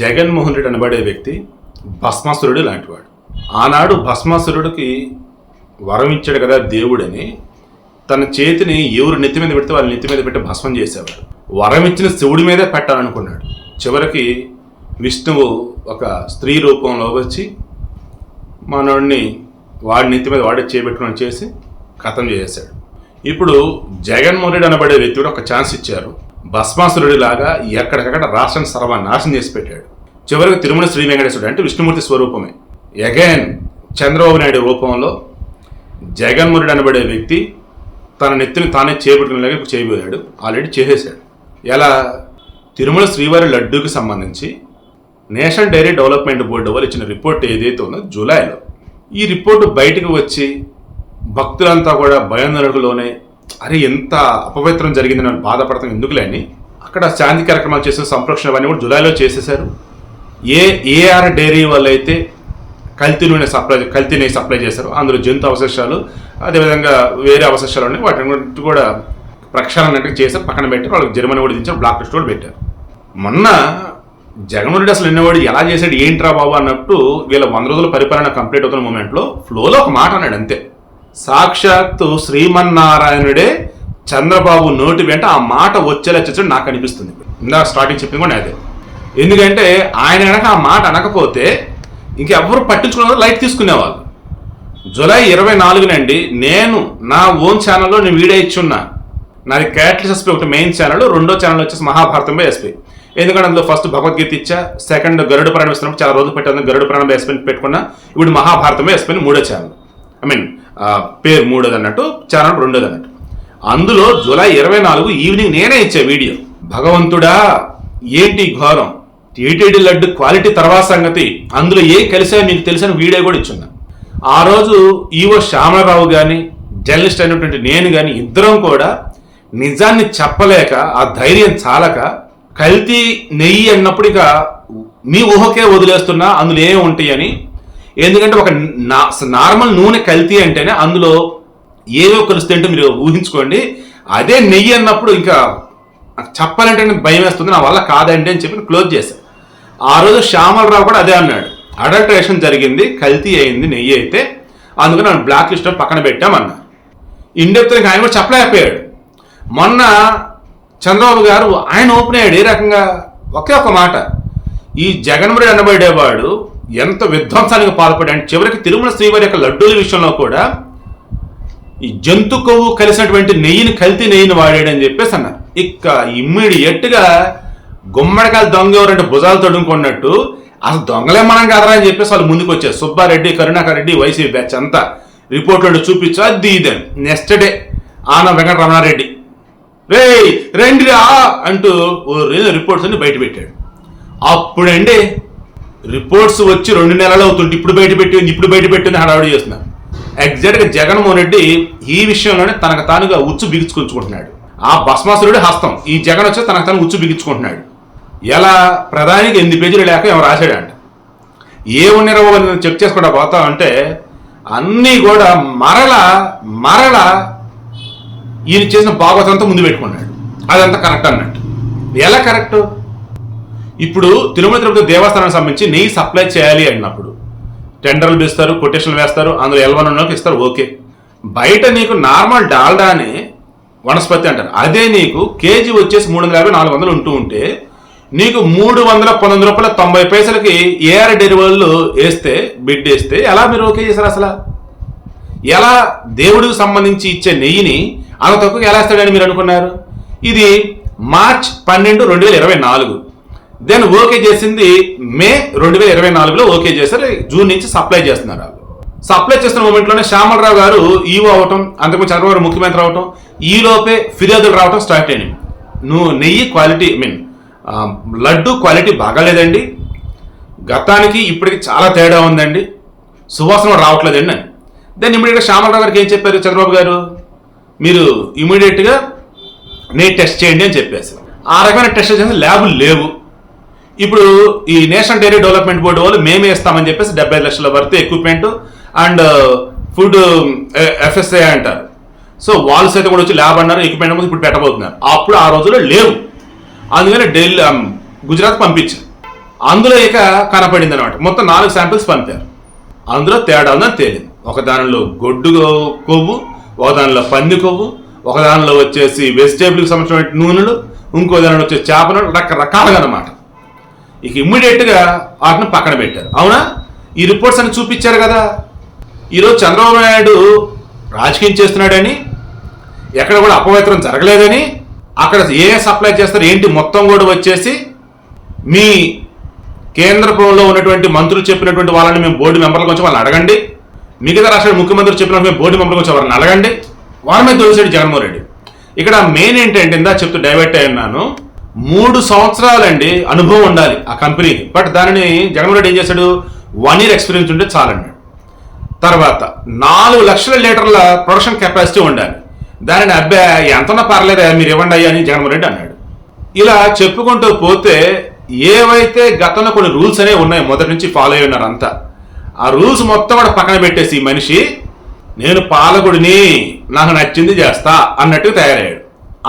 జగన్మోహన్ రెడ్డి అనబడే వ్యక్తి భస్మాసురుడు లాంటివాడు. ఆనాడు భస్మాసురుడికి వరం ఇచ్చాడు కదా దేవుడని తన చేతిని ఎవరు నెత్తి మీద పెడితే వాళ్ళ నెత్తి మీద పెట్టి భస్మం చేసేవాడు వరం ఇచ్చిన శివుడి మీదే పెట్టాలనుకున్నాడు. చివరికి విష్ణువు ఒక స్త్రీ రూపంలో వచ్చి మనోడిని వాడి నెత్తి మీద వాడే చేపెట్టుకుని చేసి ఖతం చేసేశాడు. ఇప్పుడు జగన్మోహన్ రెడ్డి అనబడే వ్యక్తి కూడా ఒక ఛాన్స్ ఇచ్చారు. భస్మాసురుడి లాగా ఎక్కడికక్కడ రాష్ట్రాన్ని సర్వనాశనం చేసి పెట్టాడు. చివరికి తిరుమల శ్రీ వెంకటేశ్వరుడు అంటే విష్ణుమూర్తి స్వరూపమే. అగైన్ చంద్రబాబు నాయుడు రూపంలో జగన్మోహన్ అనబడే వ్యక్తి తన నెత్తిని తానే చేపట్టుకునేలాగా ఇప్పుడు చేయబోయాడు. ఆల్రెడీ చేసేశాడు. ఎలా? తిరుమల శ్రీవారి లడ్డూకి సంబంధించి నేషనల్ డైరీ డెవలప్మెంట్ బోర్డు వాళ్ళు ఇచ్చిన రిపోర్ట్ ఏదైతే ఉందో జూలైలో. ఈ రిపోర్టు బయటకు వచ్చి భక్తులంతా కూడా భయాందోళనలోనే అరే ఎంత అపవిత్రం జరిగింది నన్ను బాధపడతాం ఎందుకులే అని అక్కడ శాంతి కార్యక్రమాలు చేసిన సంరక్షణ అవన్నీ కూడా జూలైలో చేసేశారు. ఏ ఏఆర్ డైరీ వాళ్ళు అయితే కల్తీ నూనె సప్లై కల్తీ నెయ్యి సప్లై చేశారు అందులో జంతు అవశేషాలు అదేవిధంగా వేరే అవశేషాలు ఉన్నాయి వాటిని గురించి కూడా ప్రక్షాళన చేసి చేశారు పక్కన పెట్టారు వాళ్ళకి జరిమానా కూడా దించారు బ్లాక్ లిస్ట్ కూడా పెట్టారు. మొన్న జగన్మోహన్ రెడ్డి అసలు నిన్నవాడు ఎలా చేశాడు ఏంట్రా బాబు అన్నట్టు వీళ్ళ వంద రోజుల పరిపాలన కంప్లీట్ అవుతున్న మూమెంట్లో ఫ్లోలో ఒక మాట అన్నాడు అంతే. సాక్షాత్తు శ్రీమన్నారాయణుడే చంద్రబాబు నోటి వెంట ఆ మాట వచ్చేలా చచ్చడం నాకు అనిపిస్తుంది. ఇందాక స్టార్టింగ్ చెప్పింది కూడా అదే. ఎందుకంటే ఆయన కనుక ఆ మాట అనకపోతే ఇంకెవ్వరు పట్టించుకున్న లైట్ తీసుకునేవాళ్ళు. జూలై ఇరవై నాలుగునండి నేను నా ఓన్ ఛానల్లో నేను వీడియో ఇచ్చున్నా. నాది క్యాట్లిస్ ఎస్పీ ఒకటి మెయిన్ ఛానల్ రెండో ఛానల్ వచ్చేసి మహాభారతంపై ఎస్పీ ఎందుకంటే అందులో ఫస్ట్ భగవద్గీత ఇచ్చా సెకండ్ గరుడు ప్రాణం ఇస్తున్నప్పుడు చాలా రోజులు పెట్టాను గరుడు ప్రాణం ఎస్పీని పెట్టుకున్నా. ఇప్పుడు మహాభారతమే ఎస్పీని మూడో ఛానల్ ఐ మీన్ పేరు మూడోది అన్నట్టు ఛానల్ రెండోది అన్నట్టు అందులో జూలై ఇరవై నాలుగు ఈవినింగ్ నేనే ఇచ్చే వీడియో. భగవంతుడా ఏంటి ఘోరం? టీటీడీ లడ్డు క్వాలిటీ తర్వాత సంగతి. అందులో ఏం కలిసా మీకు తెలిసిన వీడియో కూడా ఇచ్చున్నా. ఆ రోజు ఈవో శ్యామరావు కానీ జర్నలిస్ట్ అయినటువంటి నేను కానీ ఇద్దరం కూడా నిజాన్ని చెప్పలేక ఆ ధైర్యం చాలక కల్తీ నెయ్యి అన్నప్పుడు ఇక మీ ఊహకే వదిలేస్తున్నా అందులో ఏమి ఉంటాయి అని ఎందుకంటే ఒక నా- నార్మల్ నూనె కల్తీ అంటేనే అందులో ఏవో కలుస్తుంటే మీరు ఊహించుకోండి. అదే నెయ్యి అన్నప్పుడు ఇంకా చెప్పాలంటే భయం వేస్తుంది నా వల్ల కాదండి అని చెప్పి క్లోజ్ చేశాను ఆ రోజు శ్యామలరావు కూడా అదే అన్నాడు. అడల్ట్రేషన్ జరిగింది కల్తీ అయింది నెయ్యి అయితే అందుకని నన్ను బ్లాక్ లిస్ట్ పక్కన పెట్టామన్నారు ఇండెప్త్ ఆయన కూడా చెప్పలేకపోయాడు. మొన్న చంద్రబాబు గారు ఆయన ఓపెన్ అయ్యాడు ఏ రకంగా? ఒకే ఒక మాట. ఈ జగన్మోహన్ అనబడేవాడు ఎంత విధ్వంసానికి పాల్పడాడు చివరికి తిరుమల శ్రీవారి యొక్క లడ్డూల విషయంలో కూడా ఈ జంతు కొవ్వు కలిసినటువంటి నెయ్యిని కల్తీ నెయ్యిని వాడాడని చెప్పేసి అన్నారు. ఇక ఇమ్మీడియట్గా గుమ్మడికాయలు దొంగ ఎవరంటే భుజాలు తడుముకున్నట్టు అసలు దొంగలే మనం కదరా అని చెప్పేసి వాళ్ళు ముందుకు వచ్చారు. సుబ్బారెడ్డి కరుణాకర్ రెడ్డి వైసీపీ బ్యాచ్ అంతా. రిపోర్ట్లో చూపించు అది ఇదని నెక్స్ట్ డే ఆన వెంకటరమణారెడ్డి. రే రండి రా అంటూ ఓ రిపోర్ట్స్ అన్ని బయట పెట్టాడు. అప్పుడండి రిపోర్ట్స్ వచ్చి రెండు నెలలు అవుతుంటే ఇప్పుడు బయట పెట్టింది ఇప్పుడు బయట పెట్టింది హడావిడి చేస్తున్నారు ఎగ్జాక్ట్గా జగన్మోహన్ రెడ్డి ఈ విషయంలోనే తనకు తానుగా ఉచ్చు బిగించుకుంటున్నాడు ఆ భస్మాసురుడి హస్తం ఈ జగన్ వచ్చి తనకు తాను ఉచ్చు బిగించుకుంటున్నాడు. ఎలా? ప్రధానికి ఎనిమిది పేజీలు లేక ఏమో రాశాడంట. ఏ ఉన్నరవో చెక్ చేసుకుంటా పోతా అంటే అన్నీ కూడా మరల మరల ఈయన చేసిన భాగవతంతా ముందు పెట్టుకున్నాడు. అదంతా కరెక్ట్ అన్నట్టు. ఎలా కరెక్ట్? ఇప్పుడు తిరుమల తిరుపతి దేవస్థానానికి సంబంధించి నెయ్యి సప్లై చేయాలి అన్నప్పుడు టెండర్లు పిస్తారు కొటేషన్లు వేస్తారు అందులో ఎల్వన్ ఉన్నోకి ఇస్తారు ఓకే. బయట నీకు నార్మల్ డాల్డానే వనస్పతి అంటారు. అదే నీకు కేజీ వచ్చేసి మూడు వందల యాభై నాలుగు వందలు ఉంటూ ఉంటే నీకు మూడు వందల పంతొమ్మిది రూపాయల తొంభై పైసలకి ఏఆర్ డెలివరీలు వేస్తే బిడ్ వేస్తే ఎలా మీరు ఓకే చేశారు అసలు? ఎలా దేవుడికి సంబంధించి ఇచ్చే నెయ్యిని అంత తక్కువ ఎలా ఇస్తాడని మీరు అనుకున్నారు? ఇది మార్చ్ పన్నెండు రెండు వేల ఇరవై నాలుగు. దెన్ ఓకే చేసింది? మే రెండు వేల ఇరవై నాలుగులో ఓకే చేశారు. జూన్ నుంచి సప్లై చేస్తున్నారు వాళ్ళు. సప్లై చేస్తున్న మూమెంట్లోనే శ్యామలరావు గారు ఈవో అవటం అంతకుముందు చంద్రబాబు ముఖ్యమంత్రి అవటం ఈలోపే ఫిర్యాదులు రావటం స్టార్ట్ అయినాయి. నువ్వు నెయ్యి quality I mean laddu quality బాగాలేదండి. గతానికి ఇప్పటికి చాలా తేడా ఉందండి. సువాసన రావట్లేదండి. అని దెన్ ఇమీడియట్గా శ్యామలరావు గారికి ఏం చెప్పారు చంద్రబాబు గారు? మీరు ఇమీడియట్గా నేను టెస్ట్ చేయండి అని చెప్పేసి. ఆ రకమైన టెస్ట్ చేసిన ల్యాబులు లేవు. ఇప్పుడు ఈ నేషనల్ డైరీ డెవలప్మెంట్ బోర్డు వాళ్ళు మేమే ఇస్తామని చెప్పేసి డెబ్బై లక్షల వరకు ఎక్విప్మెంట్ అండ్ ఫుడ్ ఎఫ్ఎస్ఐ అంటారు. సో వాళ్ళు సైతం కూడా వచ్చి ల్యాబ్ అన్నారు ఎక్విప్మెంట్ ఇప్పుడు పెట్టబోతున్నారు. అప్పుడు ఆ రోజుల్లో లేవు. అందుకని ఢిల్లీ um, గుజరాత్ పంపించారు. అందులో ఇక కనపడింది అనమాట మొత్తం నాలుగు శాంపిల్స్ పంపారు. అందులో తేడా ఉందని తేలింది. ఒక దానిలో గొడ్డు కొవ్వు ఒక దానిలో పంది కొవ్వు ఒక దానిలో వచ్చేసి వెజిటేబుల్కి సంబంధించిన నూనెలు ఇంకో దానిలో వచ్చే చేపలు రకరకాలుగా అనమాట ఇక ఇమ్మీడియట్గా వాటిని పక్కన పెట్టారు. అవునా? ఈ రిపోర్ట్స్ అని చూపించారు కదా. ఈరోజు చంద్రబాబు నాయుడు రాజకీయం చేస్తున్నాడని ఎక్కడ కూడా అపవిత్రం జరగలేదని అక్కడ ఏ సప్లై చేస్తారు ఏంటి మొత్తం కూడా వచ్చేసి మీ కేంద్రంలో ఉన్నటువంటి మంత్రులు చెప్పినటువంటి వాళ్ళని మేము బోర్డు మెంబర్లకు వచ్చి వాళ్ళని అడగండి. మిగతా రాష్ట్ర ముఖ్యమంత్రులు చెప్పినట్టు మేము బోర్డు మెంబర్లకు వచ్చి వాళ్ళని అడగండి. వారి మీద తోసాడు జగన్మోహన్ రెడ్డి. ఇక్కడ మెయిన్ ఏంటంటే ఇందా చెప్తూ డైవర్ట్ అయి ఉన్నాను. మూడు సంవత్సరాలండి అనుభవం ఉండాలి ఆ కంపెనీకి బట్ దానిని జగన్మోహన్ రెడ్డి ఏం చేశాడు? వన్ ఇయర్ ఎక్స్పీరియన్స్ ఉంటే చాలండి. తర్వాత నాలుగు లక్షల లీటర్ల ప్రొడక్షన్ కెపాసిటీ ఉండాలి. దానిని అబ్బాయి ఎంతనా పర్లేదా మీరు ఇవ్వండి అయ్యా అని జగన్మోహన్ రెడ్డి అన్నాడు. ఇలా చెప్పుకుంటూ పోతే ఏవైతే గతంలో కొన్ని రూల్స్ అనేవి ఉన్నాయి మొదటి నుంచి ఫాలో అయి ఉన్నారు అంతా ఆ రూల్స్ మొత్తం కూడా పక్కన పెట్టేసి ఈ మనిషి నేను పాలకుడిని నాకు నచ్చింది చేస్తా అన్నట్టుగా తయారయ్యాడు.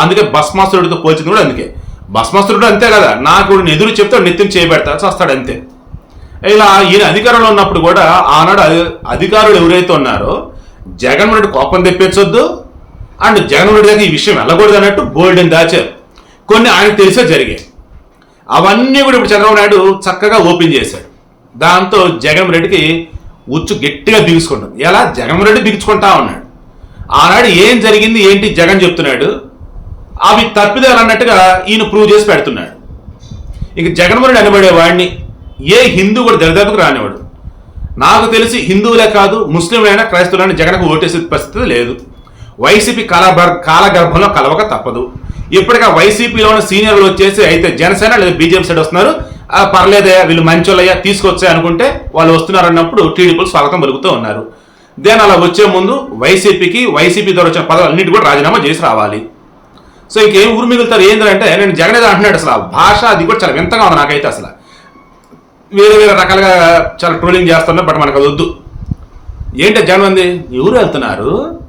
అందుకే భస్మాసురుడితో పోల్చింది కూడా అందుకే. భస్మాసురుడు అంతే కదా. నాకు ఎదురు చెప్తే నెత్తిని చేయబెడతా చేస్తాడు అంతే. ఇలా ఈయన అధికారంలో ఉన్నప్పుడు కూడా ఆనాడు అధికారులు ఎవరైతే ఉన్నారో జగన్మోహన్ రెడ్డి కోపం తెప్పించొద్దు అండ్ జగన్మోహన్ రెడ్డి దగ్గర ఈ విషయం వెళ్ళకూడదు అన్నట్టు బోల్డెన్ దాచారు. కొన్ని ఆయనకు తెలిసే జరిగాయి. అవన్నీ కూడా ఇప్పుడు చంద్రబాబు నాయుడు చక్కగా ఓపెన్ చేశాడు. దాంతో జగన్ రెడ్డికి ఉచ్చు గట్టిగా బిగుసుకుంటుంది ఎలా? జగన్ రెడ్డి బిగుచుకుంటా ఉన్నాడు. ఆనాడు ఏం జరిగింది? ఏంటి? జగన్ చెప్తున్నాడు అవి తప్పిదాలు అన్నట్టుగా ఈయన ప్రూవ్ చేసి పెడుతున్నాడు. ఇక జగన్మోహన్ అనబడే వాడిని ఏ హిందూ కూడా దరిదాపుకు రానివాడు నాకు తెలిసి హిందువులే కాదు ముస్లింలైనా క్రైస్తవులైనా జగన్కు ఓటేసే పరిస్థితి లేదు. వైసీపీ కాలబర్ కాలగర్భంలో కలవక తప్పదు. ఇప్పటికే వైసీపీలో ఉన్న సీనియర్లు వచ్చేసి అయితే జనసేన లేదా బీజేపీ సైడ్ వస్తున్నారు. పర్లేదయ్యా వీళ్ళు మంచోళ్ళయ్యా తీసుకొచ్చా అనుకుంటే వాళ్ళు వస్తున్నారు అన్నప్పుడు టీడీపీలు స్వాగతం పలుకుతూ ఉన్నారు. దేని అలా వచ్చే ముందు వైసీపీకి వైసీపీ ద్వారా వచ్చిన పదవులు అన్నిటి కూడా రాజీనామా చేసి రావాలి. సో ఇంకేం ఊరు మిగులుతారు? ఏంటంటే నేను జగన్ ఏదో అంటున్నాడు అసలు. భాష అది కూడా చాలా వింతగా ఉంది నాకైతే అసలు. వేరే వేరే రకాలుగా చాలా ట్రోలింగ్ చేస్తున్నా బట్ మనకు అది వద్దు. ఏంటి జగన్ అంది? ఎవరు వెళ్తున్నారు?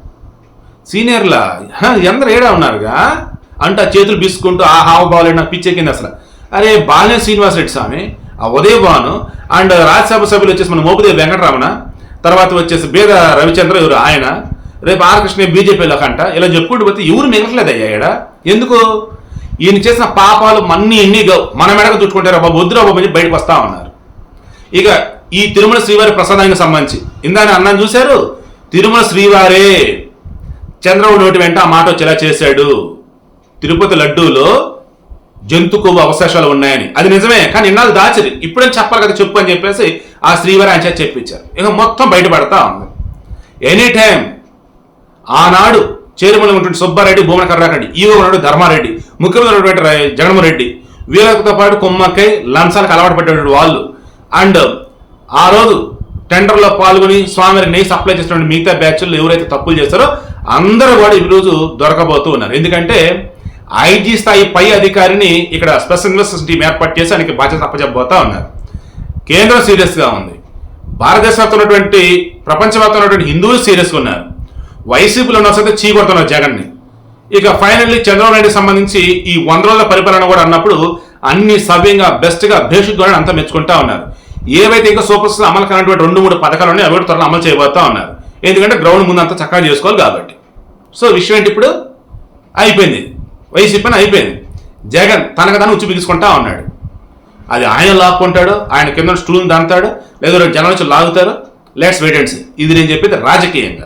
సీనియర్ల ఎందరు ఏడా ఉన్నారుగా? అంటే ఆ చేతులు బీసుకుంటూ ఆ హావభావాలు నాకు పిచ్చెక్కింది అసలు. అరే బాలనే శ్రీనివాస్ రెడ్డి స్వామి ఆ ఉదయభాను అండ్ రాజ్యసభ సభ్యులు వచ్చేసి మన మోపిదేవి వెంకటరమణ తర్వాత వచ్చేసి బేద రవిచంద్ర ఎవరు? ఆయన. రేపు ఆర్ కృష్ణ బీజేపీలో కంట ఇలా చెప్పుకుంటూ పోతే ఎవరు మిగలట్లేదు అయ్యా ఇక్కడ ఎందుకు? ఈయన చేసిన పాపాలు మన్ని ఎన్ని మన మెడకు చుట్టుకుంటారు. బాబు వద్దురా బాబు అని బయటకు వస్తా ఉన్నారు. ఇక ఈ తిరుమల శ్రీవారి ప్రసాదానికి సంబంధించి. ఇందాక అన్నం చూశారు? తిరుమల శ్రీవారే. చంద్రబాబు నోటి వెంట ఆ మాట వచ్చేలా చేశాడు? తిరుపతి లడ్డూలో జంతు కొవ్వు అవశేషాలు ఉన్నాయని. అది నిజమే కానీ ఇన్నాళ్ళు దాచిరి. ఇప్పుడేం చెప్పాలి కదా చెప్పు అని చెప్పేసి ఆ శ్రీవారి ఆయన చేత చెప్పించారు. ఇక మొత్తం బయటపడతా ఉంది. ఎనీ టైం ఆనాడు చేరుమల ఉన్నటువంటి సుబ్బారెడ్డి భూమన కర్రారెడ్డి ఈవో ఉన్నాడు ధర్మారెడ్డి ముఖ్యమంత్రి ఉన్నటువంటి జగన్మోహన్ రెడ్డి వీళ్ళతో పాటు కుమ్మక్కై లంచాలకు అలవాటు పడ్డటువంటి వాళ్ళు. అండ్ ఆ రోజు టెండర్లో పాల్గొని స్వామివారి నెయ్యి సప్లై చేసినటువంటి మిగతా బ్యాచ్లు ఎవరైతే తప్పులు చేస్తారో అందరూ కూడా ఈరోజు దొరకబోతూ ఉన్నారు. ఎందుకంటే ఐజీ స్థాయి పై అధికారిని ఇక్కడ స్పెషల్ ఇన్వెస్టిగేషన్ టీం ఏర్పాటు చేసి ఆయనకి బాధ్యత అప్పచెప్పబోతా ఉన్నారు. కేంద్రం సీరియస్గా ఉంది. భారతదేశంలో ఉన్నటువంటి ప్రపంచవ్యాప్తంగా ఉన్నటువంటి హిందువులు సీరియస్గా ఉన్నారు. వైసీపీలో ఉన్న వస్తే చీకొడుతున్నారు జగన్ని. ఇక ఫైనల్లీ చంద్రబాబు నాయుడు సంబంధించి ఈ వంద రోజుల పరిపాలన కూడా అన్నప్పుడు అన్ని సవ్యంగా బెస్ట్గా భేషుద్వారా అంతా మెచ్చుకుంటా ఉన్నారు. ఏవైతే ఇంకా సూపర్ స్టార్ అమలు కానటువంటి రెండు మూడు పథకాలు ఉన్నాయి అవి త్వరలో అమలు చేయబోతా ఉన్నారు. ఎందుకంటే గ్రౌండ్ ముందు అంతా చక్కగా చేసుకోవాలి కాబట్టి. సో విషయం ఏంటి ఇప్పుడు? అయిపోయింది. వైసీపీ అయిపోయింది. జగన్ తనకు తను ఉచ్చి బిగుసుకుంటా ఉన్నాడు. అది ఆయన లాక్కుంటాడు ఆయన కింద స్టూల్ దాంతాడు లేదా జనం వచ్చి లాగుతారు. లెట్స్ వెయిట్ అండ్ సీ ఇది నేను చెప్పేది రాజకీయంగా.